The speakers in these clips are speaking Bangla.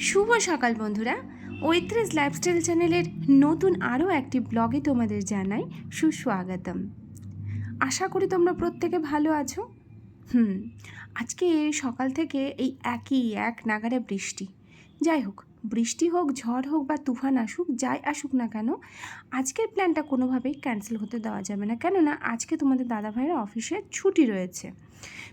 শুভ সকাল বন্ধুরা। ঐত্রেস লাইফস্টাইল চ্যানেলের নতুন আরও একটি ব্লগে তোমাদের জানাই সুস্বাগতম। আশা করি তোমরা প্রত্যেকে ভালো আছো। হুম, আজকে সকাল থেকে এই একই এক নাগারে বৃষ্টি। যাই হোক, বৃষ্টি হোক, ঝড় হোক বা তুফান আসুক, যাই আসুক না কেন, আজকের প্ল্যানটা কোনোভাবেই ক্যান্সেল হতে দেওয়া যাবে না। কেননা, আজকে তোমাদের দাদা ভাইয়ের অফিসে ছুটি রয়েছে।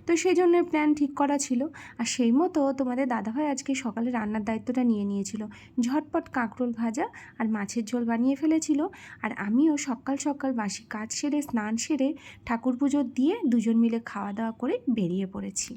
তো সেই জন্য প্ল্যান ঠিক করা ছিল। আর সেই মতো তোমাদের দাদাভাই আজকে সকালে রান্নার দায়িত্বটা নিয়ে নিয়েছিল। ঝটপট কাঁকরোল ভাজা আর মাছের ঝোল বানিয়ে ফেলেছিল। আর আমিও সকাল সকাল বাসি কাজ সেরে, স্নান সেরে, ঠাকুর পুজো দিয়ে দুজন মিলে খাওয়া দাওয়া করে বেরিয়ে পড়েছি।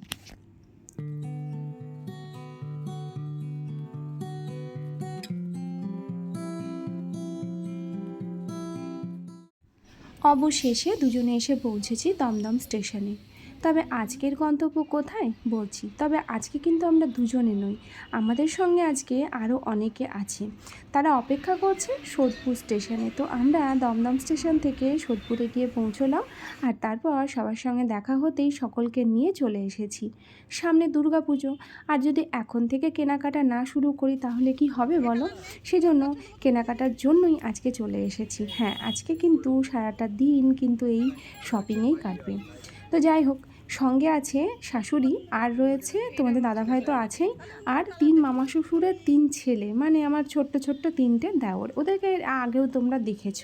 অবশেষে দুজনে এসে পৌঁছেছি দমদম স্টেশনে। তবে আজকের গন্তব্য কোথায়? বলছি, তবে আজকে কিন্তু আমরা দুজনে নই। আমাদের সঙ্গে আজকে আরও অনেকে আছে। তারা অপেক্ষা করছে সোদপুর স্টেশনে। তো আমরা দমদম স্টেশন থেকে সোদপুরে গিয়ে পৌঁছলাম আর তারপর সবার সঙ্গে দেখা হতেই সকলকে নিয়ে চলে এসেছি। সামনে দুর্গা পুজো আর যদি এখন থেকে কেনাকাটা না শুরু করি তাহলে কি হবে বলো? সেজন্য কেনাকাটার জন্যই আজকে চলে এসেছি। হ্যাঁ আজকে কিন্তু সারাটা দিন কিন্তু এই শপিংয়েই কাটবে। তো যাই হোক সঙ্গে আছে শাশুড়ি, আর রয়েছে তোমাদের দাদাভাই তো আছেই, আর তিন মামা শ্বশুরের তিন ছেলে। মানে আমার ছোট্ট ছোট্ট তিনটে দেওর। ওদেরকে আগেও তোমরা দেখেছ।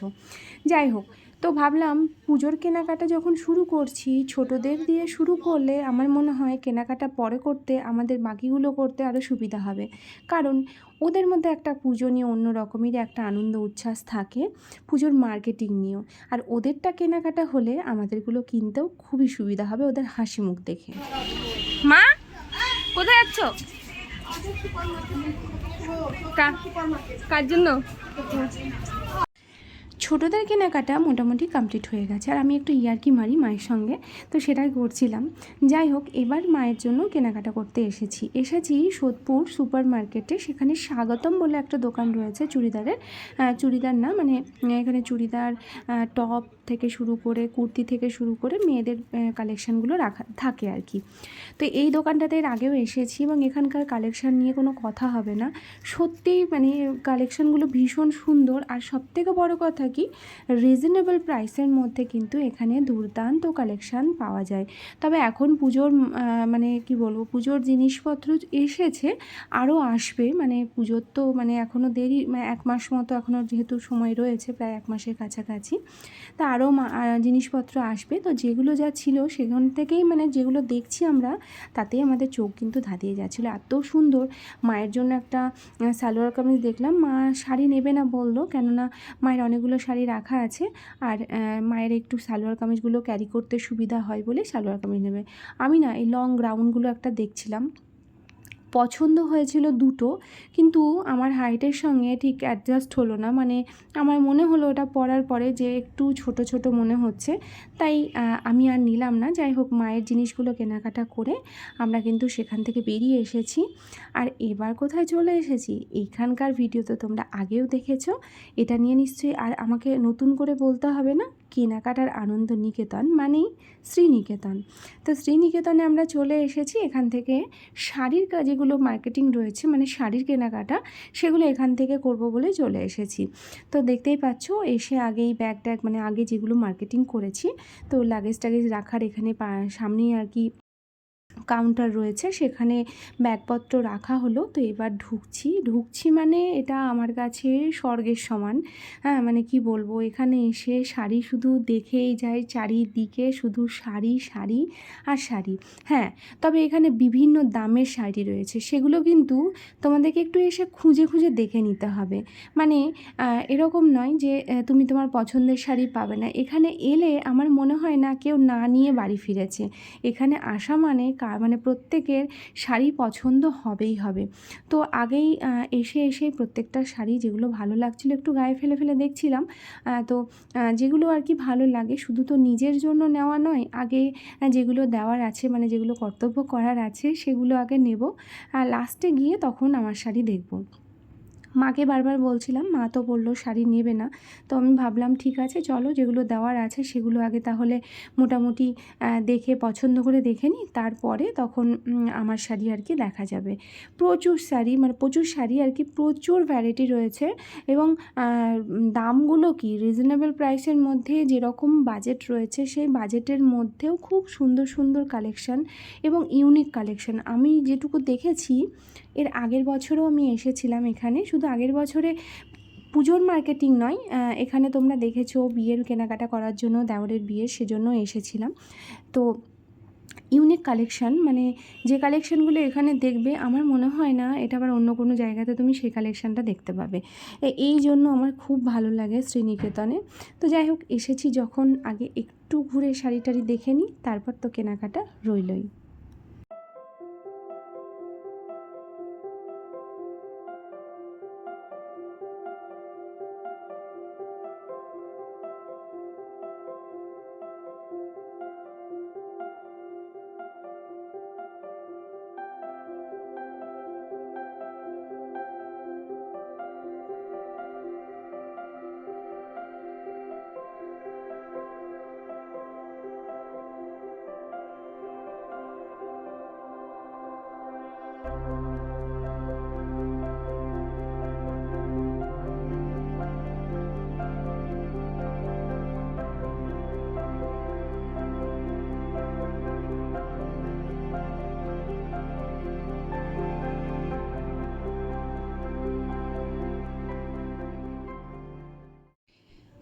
যাই হোক তো ভাবলাম পুজোর কেনাকাটা যখন শুরু করছি, ছোটদের দিয়ে শুরু করলে আমার মনে হয় কেনাকাটা পরে করতে, আমাদের বাকিগুলো করতে আরও সুবিধা হবে। কারণ ওদের মধ্যে একটা পুজো নিয়ে অন্য রকমেরই একটা আনন্দ উচ্ছ্বাস থাকে, পুজোর মার্কেটিং নিয়েও। আর ওদেরটা কেনাকাটা হলে আমাদেরগুলো কিনতেও খুবই সুবিধা হবে ওদের হাসি মুখ দেখে। মা, কোথায় যাচ্ছ? কার জন্য? ছোটোদের কেনাকাটা মোটামুটি কমপ্লিট হয়ে গেছে। আর আমি একটু ইয়ার্কি মারি মায়ের সঙ্গে, তো সেটাই করছিলাম। যাই হোক, এবার মায়ের জন্য কেনাকাটা করতে এসেছি। এসেছি সোদপুর সুপার মার্কেটে সেখানে স্বাগতম বলে একটা দোকান রয়েছে চুড়িদারের। চুড়িদার না মানে এখানে চুড়িদার টপ থেকে শুরু করে, কুর্তি থেকে শুরু করে মেয়েদের কালেকশানগুলো রাখা, থাকে আর কি। তো এই দোকানটাতে এর আগেও এসেছি এবং এখানকার কালেকশান নিয়ে কোনো কথা হবে না। সত্যিই মানে কালেকশানগুলো ভীষণ সুন্দর। আর সবথেকে বড় কথা কি? রিজনেবল প্রাইসের মধ্যে কিন্তু এখানে দুর্দান্ত কালেকশান পাওয়া যায়। তবে এখন পুজোর মানে কি বলব, পুজোর জিনিসপত্র এসেছে, আরও আসবে। মানে পুজোর তো মানে এখনও দেরি মানে এক মাস মতো এখনও যেহেতু সময় রয়েছে, প্রায় এক মাসের কাছাকাছি। তা আরও জিনিসপত্র আসবে। তো যেগুলো যা ছিল সেখান থেকেই মানে যেগুলো দেখছি আমরা, তাতেই আমাদের চোখ কিন্তু ধাঁধিয়ে যাচ্ছিল। এত সুন্দর। মায়ের জন্য একটা সালোয়ার কামিজ দেখলাম। মা শাড়ি নেবে না বলল, কেননা মায়ের অনেকগুলো শাড়ি রাখা আছে। আর মায়ের একটু সালোয়ার কামিজগুলো ক্যারি করতে সুবিধা হয় বলে সালোয়ার কামিজ নেবে। আমি না এই লং গ্রাউন্ডগুলো একটা দেখছিলাম। পছন্দ হয়েছিল দুটো, কিন্তু আমার হাইটের সঙ্গে ঠিক অ্যাডজাস্ট হলো না। মানে আমার মনে হলো ওটা পরার পরে যে একটু ছোট ছোট মনে হচ্ছে, তাই আমি আর নিলাম না। যাই হোক, মায়ের জিনিসগুলো কেনাকাটা করে আমরা কিন্তু সেখান থেকে বেরিয়ে এসেছি। আর এবার কোথায় চলে এসেছি? এইখানকার ভিডিও তো তোমরা আগেও দেখেছ। এটা নিয়ে নিশ্চয়ই আর আমাকে নতুন করে বলতে হবে না? কেনাকাটার আনন্দ নিকেতন মানেই শ্রীনিকেতন। তো শ্রীনিকেতনে আমরা চলে এসেছি এখান থেকে শাড়ির যেগুলো মার্কেটিং রয়েছে মানে শাড়ির কেনাকাটা, সেগুলো এখান থেকে করব বলে চলে এসেছি। তো দেখতেই পাচ্ছ, এসে আগেই ব্যাগ ট্যাগ মানে আগে যেগুলো মার্কেটিং করেছি, তো লাগেজ টাগেজ রাখার এখানে সামনেই আর কি কাউন্টার রয়েছে, সেখানে ব্যাগপত্র রাখা হলো। তো এবার ঢুকছি। ঢুকছি মানে এটা আমার কাছে স্বর্গের সমান। হ্যাঁ মানে কি বলব? এখানে এসে শাড়ি শুধু দেখেই যাই চারিদিকে শুধু শাড়ি শাড়ি আর শাড়ি। হ্যাঁ তবে এখানে বিভিন্ন দামের শাড়ি রয়েছে। সেগুলো কিন্তু তোমাদেরকে একটু এসে খুঁজে খুঁজে দেখে নিতে হবে। মানে এরকম নয় যে তুমি তোমার পছন্দের শাড়ি পাবে না। এখানে এলে আমার মনে হয় না কেউ না নিয়ে বাড়ি ফিরেছে। এখানে আসা মানে মানে প্রত্যেকের শাড়ি পছন্দ হবেই হবে। তো আগেই এসে এসে প্রত্যেকটা শাড়ি যেগুলো ভালো লাগছিল একটু গায়ে ফেলে ফেলে দেখছিলাম। তো যেগুলো আর কি ভালো লাগে শুধু তো নিজের জন্য নেওয়া নয়, আগে যেগুলো দেওয়ার আছে মানে যেগুলো কর্তব্য করার আছে, সেগুলো আগে নেব। আর লাস্টে গিয়ে তখন আমার শাড়ি দেখব। মাকে বারবার বলছিলাম, মা তো বলল শাড়ি নেবে না। তো আমি ভাবলাম, ঠিক আছে, চলো যেগুলো দেওয়ার আছে সেগুলো আগে তাহলে মোটামুটি দেখে, পছন্দ করে দেখে নিই। তারপরে তখন আমার শাড়ি আর কি দেখা যাবে। প্রচুর শাড়ি মানে প্রচুর শাড়ি আর কি প্রচুর ভ্যারাইটি রয়েছে এবং দামগুলো কি? রিজনেবল প্রাইসের মধ্যে যেরকম বাজেট রয়েছে, সেই বাজেটের মধ্যেও খুব সুন্দর সুন্দর কালেকশান এবং ইউনিক কালেকশান আমি যেটুকু দেখেছি, এর আগের বছরও আমি এসেছিলাম এখানে, শুধু আগের বছরে পুজোর মার্কেটিং নয় এখানে তোমরা দেখেছ বিয়ের কেনাকাটা করার জন্য দেওরের বিয়ে সেজন্য এসেছিলাম। তো ইউনিক কালেকশন মানে যে কালেকশনগুলো এখানে দেখবে, আমার মনে হয় না এটা আবার অন্য কোনো জায়গাতে তুমি সেই কালেকশনটা দেখতে পাবে। এই জন্য আমার খুব ভালো লাগে শ্রীনিকেতনে। তো যাই হোক, এসেছি যখন আগে একটু ঘুরে শাড়ি টাড়ি দেখে নিই, তারপর তো কেনাকাটা রইলই।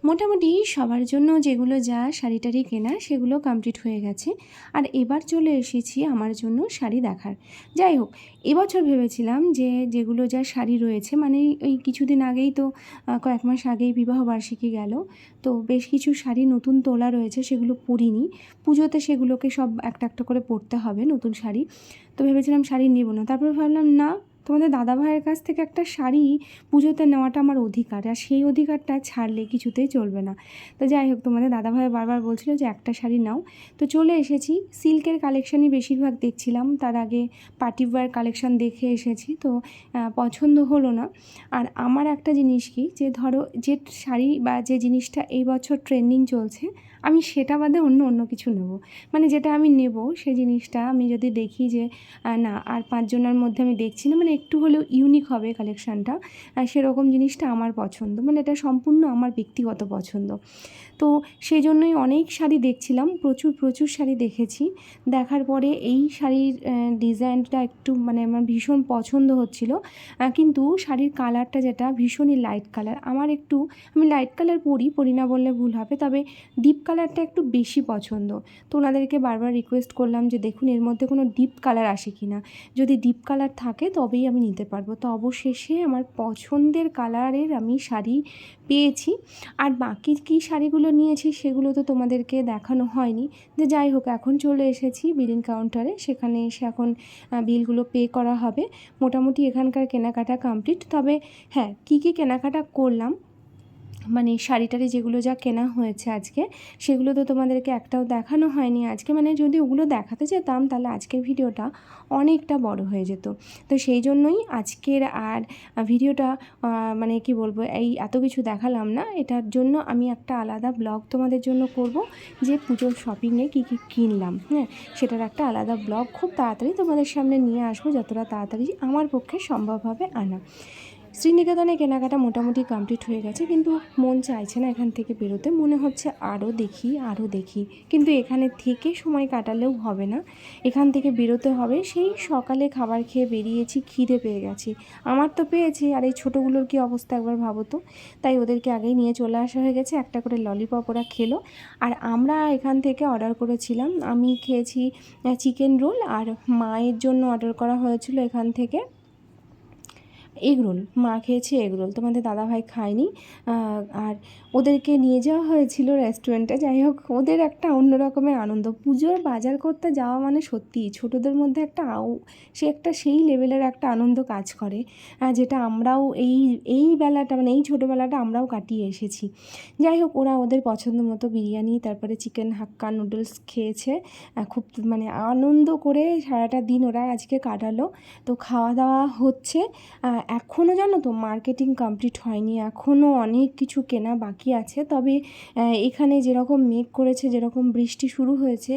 মোটামুটি সবার জন্য যেগুলো যা শাড়ি টাড়ি কেনা, সেগুলো কমপ্লিট হয়ে গেছে। আর এবার চলে এসেছি আমার জন্য শাড়ি দেখার। যাই হোক, এবছর ভেবেছিলাম যে যেগুলো যা শাড়ি রয়েছে মানে ওই কিছুদিন আগেই তো কয়েক মাস আগেই বিবাহবার্ষিকী গেল। তো বেশ কিছু শাড়ি নতুন তোলা রয়েছে, সেগুলো পরিনি। পুজোতে সেগুলোকে সব একটা একটা করে পরতে হবে নতুন শাড়ি। তো ভেবেছিলাম শাড়ি নেব না। তারপরে ভাবলাম, না তোমাদের দাদা ভাইয়ের কাছ থেকে একটা শাড়ি পুজোতে নেওয়াটা আমার অধিকার, আর সেই অধিকারটা ছাড়লে কিছুতেই চলবে না। তো যাই হোক, তোমাদের দাদাভাই বারবার বলছিল যে একটা শাড়ি নাও। তো চলে এসেছি, সিল্কের কালেকশানই বেশিরভাগ দেখছিলাম, তার আগে পার্টি ওয়্যার কালেকশান দেখে এসেছি, তো পছন্দ হলো না। আর আমার একটা জিনিস কি, যে ধরো যে শাড়ি বা যে জিনিসটা এই বছর ট্রেন্ডিং চলছে আমি সেটা বাদে অন্য অন্য কিছু নেব। মানে যেটা আমি নেব সেই জিনিসটা আমি যদি দেখি যে না, আর পাঁচজনের মধ্যে আমি দেখছি না মানে একটু হলেও ইউনিক হবে কালেকশানটা সেরকম জিনিসটা আমার পছন্দ। মানে এটা সম্পূর্ণ আমার ব্যক্তিগত পছন্দ। তো সেই জন্যই অনেক শাড়ি দেখছিলাম, প্রচুর প্রচুর শাড়ি দেখেছি। দেখার পরে এই শাড়ির ডিজাইনটা একটু মানে আমার ভীষণ পছন্দ হচ্ছিল। কিন্তু শাড়ির কালারটা যেটা ভীষণই লাইট কালার আমার একটু, আমি লাইট কালার পরি পরি না বললে ভুল হবে, তবে ডিপ কালারটা একটু বেশি পছন্দ। তো ওনাদেরকে বারবার রিকোয়েস্ট করলাম যে, দেখুন, এর মধ্যে কোনো ডিপ কালার আসে কি না? যদি ডিপ কালার থাকে, তবেই আমি নিতে পারব। তো অবশেষে আমার পছন্দের কালারের আমি শাড়ি পেয়েছি। আর বাকি কী শাড়িগুলো নিয়েছি, সেগুলো তো তোমাদেরকে দেখানো হয়নি। যে যাই হোক, এখন চলে এসেছি বিলিং কাউন্টারে সেখানে এসে এখন বিলগুলো পে করা হবে। মোটামুটি এখানকার কেনাকাটা কমপ্লিট তবে হ্যাঁ কী কী কেনাকাটা করলাম মানে শাড়ি টাড়ি যেগুলো যা কেনা হয়েছে আজকে, সেগুলো তো তোমাদেরকে একটাও দেখানো হয়নি। আজকে মানে যদি ওগুলো দেখাতে যেতাম, তাহলে আজকের ভিডিওটা অনেকটা বড় হয়ে যেত। তো সেই জন্যই আজকের আর ভিডিওটা মানে কি বলব, এই এত কিছু দেখালাম না। এটার জন্য আমি একটা আলাদা ব্লগ তোমাদের জন্য করব, যে পুজোর শপিংয়ে কী কী কিনলাম হ্যাঁ? সেটার একটা আলাদা ব্লগ খুব তাড়াতাড়ি তোমাদের সামনে নিয়ে আসব, যতটা তাড়াতাড়ি আমার পক্ষে সম্ভব হবে আনা। শ্রীনিকেতনে কেনাকাটা মোটামুটি কমপ্লিট হয়ে গেছে, কিন্তু মন চাইছে না এখান থেকে বেরোতে। মনে হচ্ছে আরও দেখি আরও দেখি। কিন্তু এখানে থেকে সময় কাটালেও হবে না। এখান থেকে বেরোতে হবে। সেই সকালে খাবার খেয়ে বেরিয়েছি, খিদে পেয়ে গেছি। আমার তো পেয়েছি, আর এই ছোটোগুলোর কী অবস্থা একবার ভাবো তো? তাই ওদেরকে আগেই নিয়ে চলে আসা হয়ে গেছে, একটা করে ললিপপ ওরা খেলো। আর আমরা এখান থেকে অর্ডার করেছিলাম, আমি খেয়েছি চিকেন রোল আর মায়ের জন্য অর্ডার করা হয়েছিল এখান থেকে। Egg roll. মা খেয়েছে এগ রোল। তোমাদের দাদাভাই খায়নি। আর ওদেরকে নিয়ে যাওয়া হয়েছিল রেস্টুরেন্টে যাই হোক, ওদের একটা অন্য রকমের আনন্দ। পুজোর বাজার করতে যাওয়া মানে সত্যিই। ছোটোদের মধ্যে একটা সে একটা সেই লেভেলের একটা আনন্দ কাজ করে। যেটা আমরাও এই এই বেলাটা মানে এই ছোটোবেলাটা আমরাও কাটিয়ে এসেছি। যাই হোক, ওরা ওদের পছন্দ মতো বিরিয়ানি, তারপরে চিকেন হাক্কা নুডলস খেয়েছে। খুব মানে আনন্দ করে সারাটা দিন ওরা আজকে কাটালো। তো খাওয়া দাওয়া হচ্ছে এখনও জানো তো মার্কেটিং কমপ্লিট হয়নি এখনও অনেক কিছু কেনা বাকি আছে। তবে এখানে যেরকম মেঘ করেছে, যেরকম বৃষ্টি শুরু হয়েছে,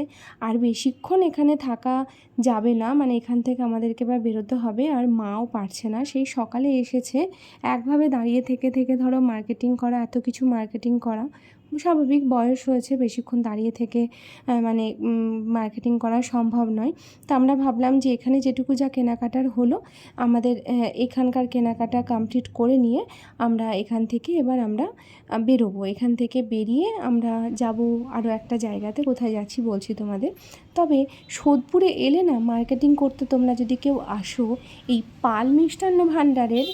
আর বেশিক্ষণ এখানে থাকা যাবে না মানে এখান থেকে আমাদেরকে এবার বেরোতে হবে, আর মাও পারছে না। সেই সকালে এসেছে, একভাবে দাঁড়িয়ে থেকে থেকে ধরো মার্কেটিং করা, এত কিছু মার্কেটিং করা। স্বাভাবিক বয়স হয়েছে, বেশিক্ষণ দাঁড়িয়ে থেকে মানে মার্কেটিং করা সম্ভব নয়। তো আমরা ভাবলাম যে এখানে যেটুকু যা কেনাকাটার হলো, আমাদের এখানকার কেনাকাটা কমপ্লিট করে নিয়ে আমরা এখান থেকে এবার আমরা বেরোবো। এখান থেকে বেরিয়ে আমরা যাব আরও একটা জায়গাতে, কোথায় যাচ্ছি বলছি তোমাদের। তবে সোদপুরে এলে না মার্কেটিং করতে তোমরা যদি কেউ আসো, এই পাল মিষ্টান্ন ভাণ্ডারের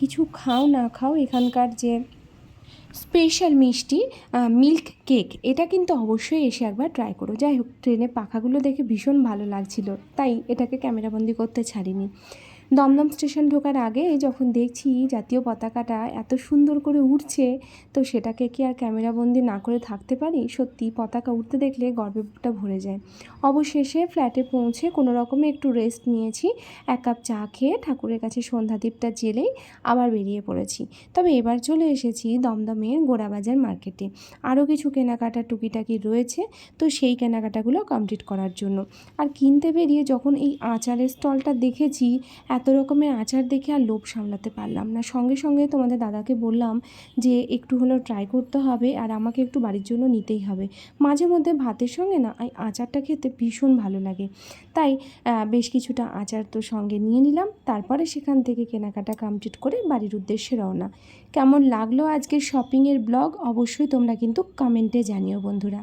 কিছু খাও না খাও, এখানকার যে স্পেশাল মিষ্টি মিল্ক কেক। এটা কিন্তু অবশ্যই এসে একবার ট্রাই করো। যাই হোক ট্রেনে পাখাগুলো দেখে ভীষণ ভালো লাগছিল। তাই এটাকে ক্যামেরাবন্দি করতে ছাড়িনি। দমদম স্টেশন ঢোকার আগে যখন দেখছি জাতীয় পতাকাটা এত সুন্দর করে উঠছে তো সেটাকে কি আর ক্যামেরাবন্দি না করে থাকতে পারি? সত্যি, পতাকা উঠতে দেখলে গর্বে বুকটা ভরে যায়। অবশেষে ফ্ল্যাটে পৌঁছে কোনো রকমে একটু রেস্ট নিয়েছি, এক কাপ চা খেয়ে ঠাকুরের কাছে সন্ধ্যাদীপটা জেলেই আবার বেরিয়ে পড়েছি। তবে এবার চলে এসেছি দমদমের গোড়াবাজার মার্কেটে। আরও কিছু কেনাকাটা টুকিটাকি রয়েছে, তো সেই কেনাকাটাগুলো কমপ্লিট করার জন্য। আর কিনতে বেরিয়ে যখন এই আচারের স্টলটা দেখেছি এত রকমের আচার দেখে আর লোভ সামলাতে পারলাম না। সঙ্গে সঙ্গে তোমাদের দাদাকে বললাম যে, একটু হলেও ট্রাই করতে হবে আর আমাকে একটু বাড়ির জন্য নিতেই হবে। মাঝে মধ্যে ভাতের সঙ্গে না, এই আচারটা খেতে ভীষণ ভালো লাগে। তাই বেশ কিছুটা আচার তো সঙ্গে নিয়ে নিলাম। তারপরে সেখান থেকে কেনাকাটা কমপ্লিট করে বাড়ির উদ্দেশ্যে রওনা। কেমন লাগল আজকের শপিংয়ের ব্লগ অবশ্যই তোমরা কিন্তু কমেন্টে জানিও বন্ধুরা।